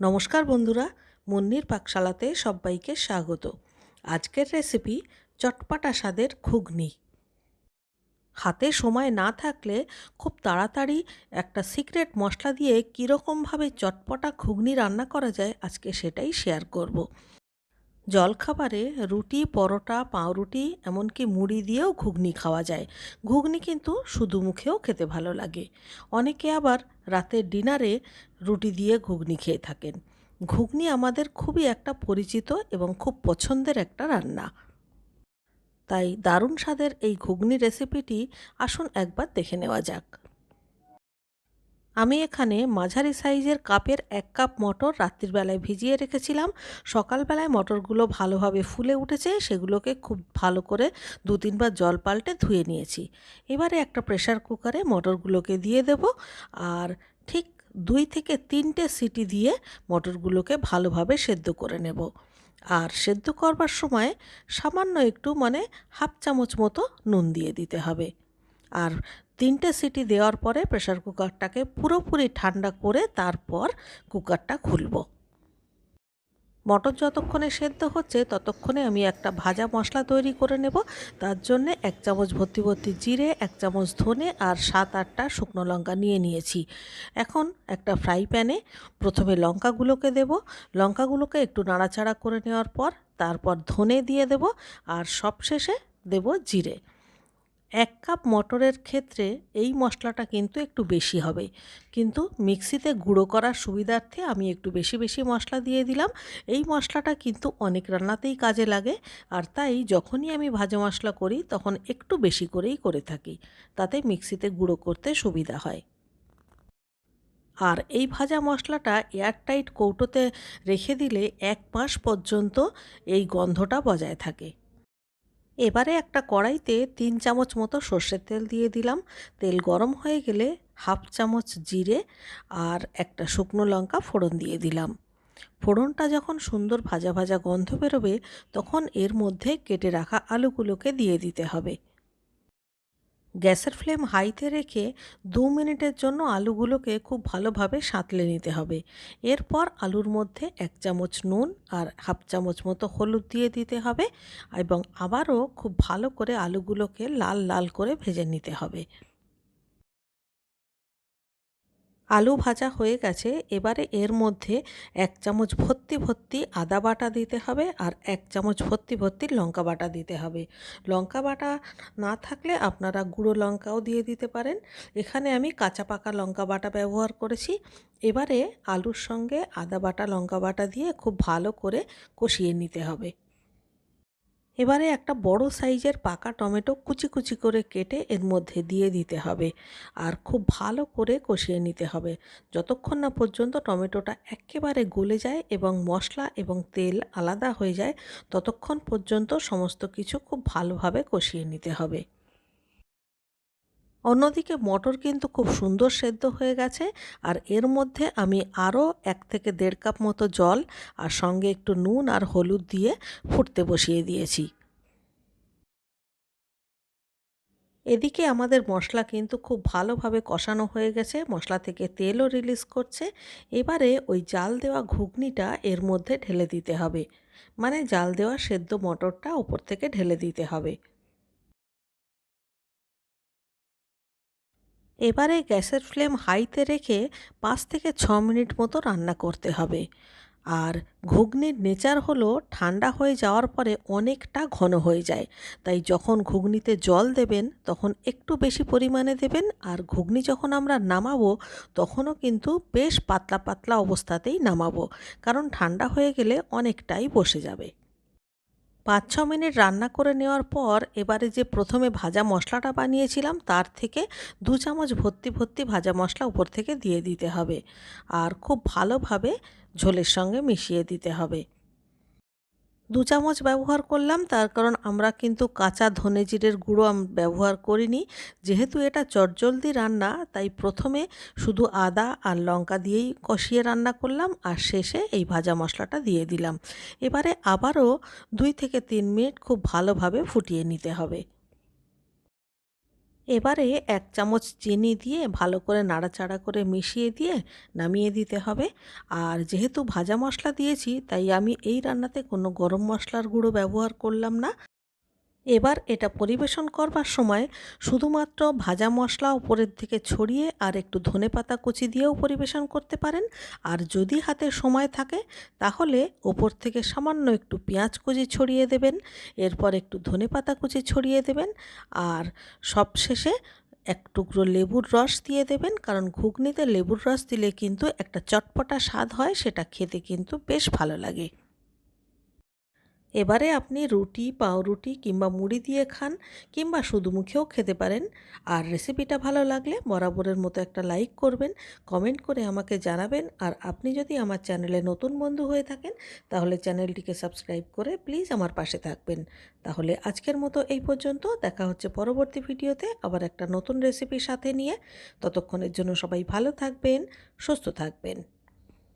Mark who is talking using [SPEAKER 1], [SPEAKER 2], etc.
[SPEAKER 1] নমস্কার বন্ধুরা, মুন্নির পাকশালাতে সবাইকে স্বাগত আজকের রেসিপি চটপাটা স্বাদের ঘুগনি হাতে সময় না থাকলে খুব তাড়াতাড়ি একটা সিক্রেট মশলা দিয়ে কীরকমভাবে চটপটা ঘুগনি রান্না করা যায়, আজকে সেটাই শেয়ার করব। জলখাবারে রুটি, পরোটা, পাউরুটি, এমনকি মুড়ি দিয়েও ঘুগনি খাওয়া যায়। ঘুগনি কিন্তু শুধু মুখেও খেতে ভালো লাগে। অনেকে আবার রাতের ডিনারে রুটি দিয়ে ঘুগনি খেয়ে থাকেন। ঘুগনি আমাদের খুবই একটা পরিচিত এবং খুব পছন্দের একটা রান্না। তাই দারুণ স্বাদের এই ঘুগনি রেসিপিটি আসুন একবার দেখে নেওয়া যাক। আমি এখানে মাঝারি সাইজের কাপের এক কাপ মটর রাত্রির বেলায় ভিজিয়ে রেখেছিলাম। সকালবেলায় মটরগুলো ভালোভাবে ফুলে উঠেছে, সেগুলোকে খুব ভালো করে দু তিনবার জল পাল্টে ধুয়ে নিয়েছি। এবারে একটা প্রেশার কুকারে মটরগুলোকে দিয়ে দেব আর ঠিক দুই থেকে তিনটে সিটি দিয়ে মটরগুলোকে ভালোভাবে সেদ্ধ করে নেব। আর সেদ্ধ করবার সময় সামান্য একটু মানে হাফ চামচ মতো নুন দিয়ে দিতে হবে। আর তিনটে সিটি দেওয়ার পরে প্রেশার কুকারটাকে পুরোপুরি ঠান্ডা করে তারপর কুকারটা খুলব। মটর যতক্ষণে সেদ্ধ হচ্ছে ততক্ষণে আমি একটা ভাজা মশলা তৈরি করে নেব। তার জন্যে এক চামচ ভর্তি ভর্তি জিরে, এক চামচ ধনে আর সাত আটটা শুকনো লঙ্কা নিয়ে নিয়েছি। এখন একটা ফ্রাই প্যানে প্রথমে লঙ্কাগুলোকে দেব। লঙ্কাগুলোকে একটু নাড়াচাড়া করে নেওয়ার পর তারপর ধনে দিয়ে দেব আর সবশেষে দেব জিরে। এক কাপ মটরের ক্ষেত্রে এই মশলাটা কিন্তু একটু বেশি হবে। কিন্তু মিক্সিতে গুঁড়ো করার সুবিধার্থে আমি একটু বেশি বেশি মশলা দিয়ে দিলাম। এই মশলাটা কিন্তু অনেক রান্নাতেই কাজে লাগে। আর তাই যখনই আমি ভাজা মশলা করি, তখন একটু বেশি করেই করে থাকি। তাতে মিক্সিতে গুঁড়ো করতে সুবিধা হয়। আর এই ভাজা মশলাটা এয়ারটাইট কৌটোতে রেখে দিলে এক মাস পর্যন্ত এই গন্ধটা বজায় থাকে। এবারে একটা কড়াইতে তিন চামচ মতো সর্ষের তেল দিয়ে দিলাম। তেল গরম হয়ে গেলে হাফ চামচ জিরে আর একটা শুকনো লঙ্কা ফোড়ন দিয়ে দিলাম। ফোড়নটা যখন সুন্দর ভাজা ভাজা গন্ধ বেরোবে, তখন এর মধ্যে কেটে রাখা আলুগুলোকে দিয়ে দিতে হবে। গ্যাসের ফ্লেম হাইতে রেখে দু মিনিটের জন্য আলুগুলোকে খুব ভালোভাবে সাঁতলে নিতে হবে। এরপর আলুর মধ্যে এক চামচ নুন আর হাফ চামচ মতো হলুদ দিয়ে দিতে হবে এবং আবারও খুব ভালো করে আলুগুলোকে লাল লাল করে ভেজে নিতে হবে। আলু ভাজা হয়ে গেছে, এবারে এর মধ্যে এক চামচ ভর্তি ভর্তি আদা বাটা দিতে হবে আর এক চামচ ভর্তি ভর্তি লঙ্কা বাটা দিতে হবে। লঙ্কা বাটা না থাকলে আপনারা গুঁড়ো লঙ্কাও দিয়ে দিতে পারেন। এখানে আমি কাঁচা পাকা লঙ্কা বাটা ব্যবহার করেছি। এবারে আলুর সঙ্গে আদা বাটা, লঙ্কা বাটা দিয়ে খুব ভালো করে কষিয়ে নিতে হবে। এবারে একটা বড় সাইজের পাকা টমেটো কুচি কুচি করে কেটে এর মধ্যে দিয়ে দিতে হবে আর খুব ভালো করে কষিয়ে নিতে হবে। যতক্ষণ না পর্যন্ত টমেটোটা একেবারে গলে যায় এবং মশলা এবং তেল আলাদা হয়ে যায়, ততক্ষণ পর্যন্ত সমস্ত কিছু খুব ভালোভাবে কষিয়ে নিতে হবে। অন্যদিকে মটর কিন্তু খুব সুন্দর সেদ্ধ হয়ে গেছে, আর এর মধ্যে আমি আরও এক থেকে দেড় কাপ মতো জল আর সঙ্গে একটু নুন আর হলুদ দিয়ে ফুটতে বসিয়ে দিয়েছি। এদিকে আমাদের মশলা কিন্তু খুব ভালোভাবে কষানো হয়ে গেছে, মশলা থেকে তেলও রিলিজ করছে। এবারে ওই জাল দেওয়া ঘুগনিটা এর মধ্যে ঢেলে দিতে হবে মানে জাল দেওয়া সেদ্ধ মটরটা ওপর থেকে ঢেলে দিতে হবে। এবারে গ্যাসের ফ্লেম হাইতে রেখে পাঁচ থেকে ছ মিনিট মতো রান্না করতে হবে। আর ঘুগনির নেচার হলো ঠান্ডা হয়ে যাওয়ার পরে অনেকটা ঘন হয়ে যায়। তাই যখন ঘুগনিতে জল দেবেন, তখন একটু বেশি পরিমাণে দেবেন আর ঘুগনি যখন আমরা নামাবো, তখনও কিন্তু বেশ পাতলা পাতলা অবস্থাতেই নামাবো, কারণ ঠান্ডা হয়ে গেলে অনেকটাই বসে যাবে। পাঁচ ছ মিনিট রান্না করে নেওয়ার পর এবারে যে প্রথমে ভাজা মশলাটা বানিয়েছিলাম, তার থেকে দু চামচ ভর্তি ভর্তি ভাজা মশলা উপর থেকে দিয়ে দিতে হবে। আর খুব ভালোভাবে ঝোলের সঙ্গে মিশিয়ে দিতে হবে। দু চামচ ব্যবহার করলাম, তার কারণ আমরা কিন্তু কাঁচা ধনে জিরের গুঁড়ো ব্যবহার করিনি। যেহেতু এটা চটজলদি রান্না, তাই প্রথমে শুধু আদা আর লঙ্কা দিয়েই কষিয়ে রান্না করলাম আর শেষে এই ভাজা মশলাটা দিয়ে দিলাম। এবারে আবারও দুই থেকে তিন মিনিট খুব ভালোভাবে ফুটিয়ে নিতে হবে। এবারে এক চামচ চিনি দিয়ে ভালো করে নাড়াচাড়া করে মিশিয়ে দিয়ে নামিয়ে দিতে হবে। আর যেহেতু ভাজা মশলা দিয়েছি, তাই আমি এই রান্নাতে কোনো গরম মশলার গুঁড়ো ব্যবহার করলাম না। এবার এটা পরিবেশন করবার সময় শুধুমাত্র ভাজা মশলা উপরের দিকে ছড়িয়ে আর একটু ধনে পাতা কুচি দিয়েও পরিবেশন করতে পারেন। আর যদি হাতে সময় থাকে, তাহলে ওপর থেকে সামান্য একটু পেঁয়াজ কুচি ছড়িয়ে দেবেন, এরপর একটু ধনে পাতা কুচি ছড়িয়ে দেবেন, আর সবশেষে এক টুকরো লেবুর রস দিয়ে দেবেন। কারণ ঘুগনিতে লেবুর রস দিলে কিন্তু একটা চটপটা স্বাদ হয়, সেটা খেতে কিন্তু বেশ ভালো লাগে। এবারে আপনি রুটি, পাউরুটি কিংবা মুড়ি দিয়ে খান কিংবা শুধু মুখেও খেতে পারেন। আর রেসিপিটা ভালো লাগলে বরাবরের মতো একটা লাইক করবেন কমেন্ট করে আমাকে জানাবেন। আর আপনি যদি আমার চ্যানেলে নতুন বন্ধু হয়ে থাকেন, তাহলে চ্যানেলটিকে সাবস্ক্রাইব করে প্লিজ আমার পাশে থাকবেন। তাহলে আজকের মতো এই পর্যন্ত, দেখা হচ্ছে পরবর্তী ভিডিওতে আবার একটা নতুন রেসিপির সাথে নিয়ে। ততক্ষণের জন্য সবাই ভালো থাকবেন, সুস্থ থাকবেন।